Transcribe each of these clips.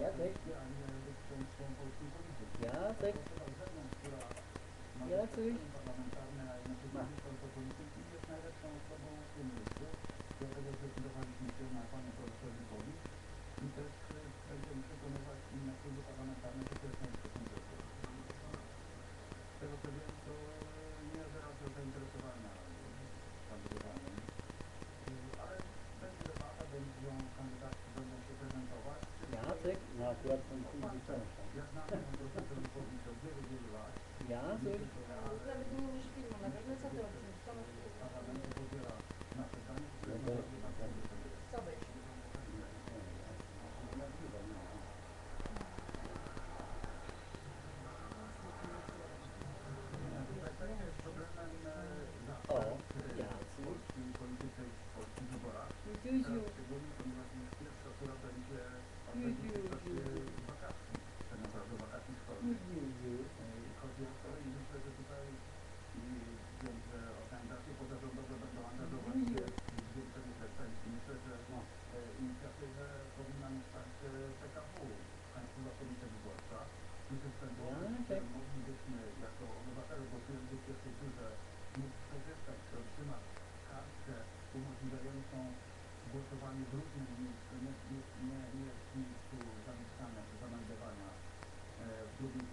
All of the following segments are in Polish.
Yazık. Yazık. Yazık. No akurat ten film często. Ja? Nawet nie umiesz filmu, nawet na co ty o czymś?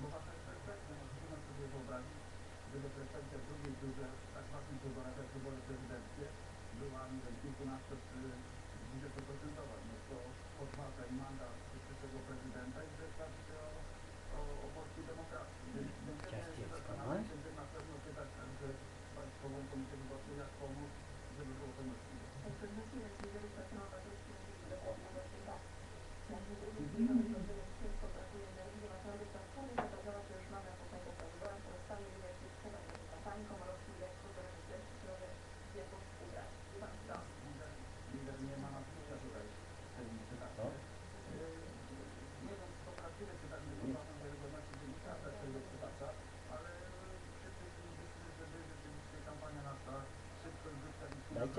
Bo ta perspektywa, można sobie wyobrazić, gdyby frekwencja w drugiej duże, tak właśnie wyborach jak wybory prezydenckie, była nie wiem, kilkunastu czy dwudziestoprocentowa, no to podważa i mandat przyszłego prezydenta i to jest o, o, o polskiej demokracji. Więc będziemy się zastanawiać, będziemy na pewno pytać także Państwową Komisję Wyborczą, jak pomóc, żeby było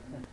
嗯。